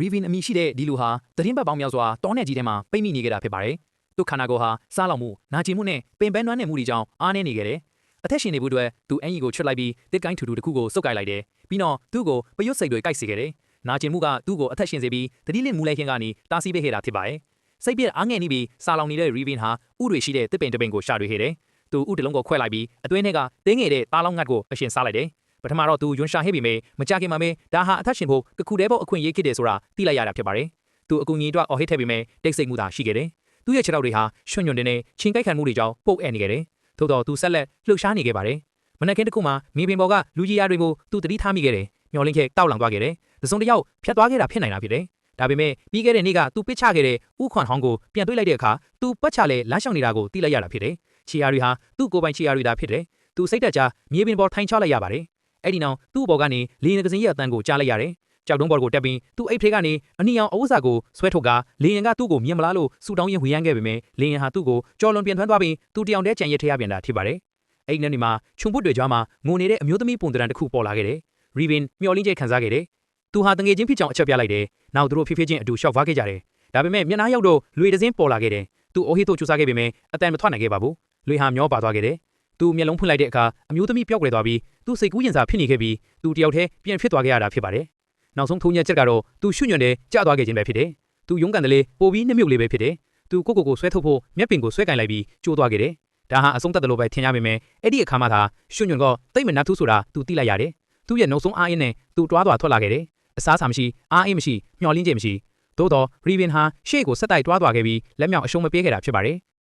Revin အမည်ရှိတဲ့ဒီလူဟာသတင်းပတ်ပေါင်းများစွာတောနယ်ကြီးထဲမှာပိတ်မိနေခဲ့တာဖြစ်ပါတယ်။သူ့ခန္ဓာကိုယ်ဟာစားလောင်မှု၊နာကျင်မှုနဲ့ပင်ပန်းနွမ်းနယ်မှုတွေကြောင့်အားနည်းနေခဲ့တယ်။အသက်ရှင်နေဖို့အတွက်သူအင်ကြီးကိုချွတ်လိုက်ပြီးတစ်ကိုင်းထူထူတစ်ခုကိုစုပ်ကိုက်လိုက်တယ်။ပြီးတော့သူ့ကိုပရွတ်စိတ်တွေကိုက်စေခဲ့တယ်။နာကျင်မှုကသူ့ကိုအသက်ရှင်စေပြီးတတိလင့်မူလိုက်ခြင်းကနေတားဆီးပေးခဲ့တာဖြစ်ပါတယ်။စိတ်ပြည့်အားငယ်နေပြီးစားလောင်နေတဲ့ Revin ဟာဥတွေရှိတဲ့တစ်ပင်တစ်ပင်ကိုရှာတွေ့ခဲ့တယ်။သူဥတလုံးကိုခွဲလိုက်ပြီးအတွင်းထဲကတင်းငယ်တဲ့သားလောင်းငတ်ကိုအရှင်စားလိုက်တယ်။ ပထမတော့သူယွန်ရှာဟစ်ပြီးမေမကြခင်မှာမေဒါဟာအသက်ရှင်ဖို့တခုတည်းပေါ့အခွင့်အရေးဖြစ်တယ်ဆိုတာသိလိုက်ရတာဖြစ်ပါတယ်။သူအကူကြီးအတွက်အော်ဟစ်ထည့်ပြီးမေတိတ်ဆိတ်မှုသာရှိခဲ့တယ်။သူ့ရဲ့ခြေထောက်တွေဟာရွှွညွန့်တင်နေချင်းကိုက်ခံမှုတွေကြောင့်ပုတ်အဲ့နေခဲ့တယ်။သို့တော့သူဆက်လက်လှုပ်ရှားနေခဲ့ပါတယ်။မနက်ခင်းတစ်ခုမှာမီးပင်ပေါ်ကလူကြီးရားတွေကိုသူတတိထားမိခဲ့တယ်။မျောလင်းခဲတောက်လောင်သွားခဲ့တယ်။သစုံတစ်ယောက်ဖြတ်သွားခဲ့တာဖြစ်နိုင်တာဖြစ်တယ်။ဒါပေမဲ့ပြီးခဲ့တဲ့နေ့ကသူပစ်ချခဲ့တဲ့ဥခွန်ဟောင်းကိုပြန်တွေးလိုက်တဲ့အခါသူပတ်ချလဲလမ်းလျှောက်နေတာကိုသိလိုက်ရတာဖြစ်တယ်။ချီယာတွေဟာသူ့ကိုယ်ပိုင်ချီယာတွေသာဖြစ်တယ်။သူစိတ်တက်ကြမြေပြင်ပေါ်ထိုင်ချလိုက်ရပါတယ်။ အဲ့ဒီနောက်သူ့ဘော်ကနေလေရင်ကစင်းရဲ့အတန်းကိုကြားလိုက်ရတယ်။ကြောက်တုံးဘော်ကိုတက်ပြီးသူ့အိတ်ဖေးကနေအနီအောင်အဝတ်စာကိုဆွဲထုတ်ကလေရင်ကသူ့ကိုမြင်မလားလို့စူတောင်းရင်ဝေယမ်းခဲ့ပေမဲ့လေရင်ဟာသူ့ကိုကြော်လွန်ပြန်ထွန်းသွားပြီးသူတယောင်တည်းကြံရစ်ထရပြန်တာဖြစ်ပါတယ်။အဲ့ဒီနေ့မှာခြုံပုတ်တွေကြားမှာငိုနေတဲ့အမျိုးသမီးပုံတံတစ်ခုပေါ်လာခဲ့တယ်။ Revin မျော်လင့်ချက်ခံစားခဲ့တယ်။သူဟာတငယ်ချင်းဖြစ်ကြောင်အချက်ပြလိုက်တယ်။နောက်သူတို့ဖြည်းဖြည်းချင်းအတူရှောက်ဖားခဲ့ကြတယ်။ဒါပေမဲ့မျက်နှာရောက်တော့လွေတစင်းပေါ်လာခဲ့တယ်။သူအိုဟစ်တို့ကြိုးစားခဲ့ပေမဲ့အတန်မထွက်နိုင်ခဲ့ပါဘူး။လွေဟာမျောပါသွားခဲ့တယ်။ သူမျက်လုံးဖွင့်လိုက်တဲ့အခါအမျိုးသမီးပျောက်ကွယ်သွားပြီးသူစိတ်ကူးရင်စာဖြစ်နေခဲ့ပြီးသူတယောက်တည်းပြန်ဖြစ်သွားခဲ့ရတာဖြစ်ပါတယ်။နောက်ဆုံးထုံးညက်ချက်ကတော့သူရှုညွန့်တဲ့ကြာသွားခဲ့ခြင်းပဲဖြစ်တယ်။သူရုန်းကန်တယ်လေပိုပြီးနှမြုပ်လေးပဲဖြစ်တယ်။သူကိုကိုကိုဆွဲထုတ်ဖို့မျက်ပင်ကိုဆွဲကင်လိုက်ပြီးကျိုးသွားခဲ့တယ်။ဒါဟာအဆုံးသတ်တယ်လို့ပဲထင်ရပေမဲ့အဲ့ဒီအခါမှသာရှုညွန့်ကတိတ်မနှတ်သူဆိုတာသူသိလိုက်ရတယ်။သူ့ရဲ့နှုတ်ဆုံးအားအင်းနဲ့သူတွားသွားထွက်လာခဲ့တယ်။အစားအစာမရှိအားအင်းမရှိမျောလင်းချက်မရှိသို့တော့ရီဗင်ဟာရှေ့ကိုဆက်တိုက်တွားသွားခဲ့ပြီးလက်မြောက်အရှုံးမပေးခဲ့တာဖြစ်ပါတယ်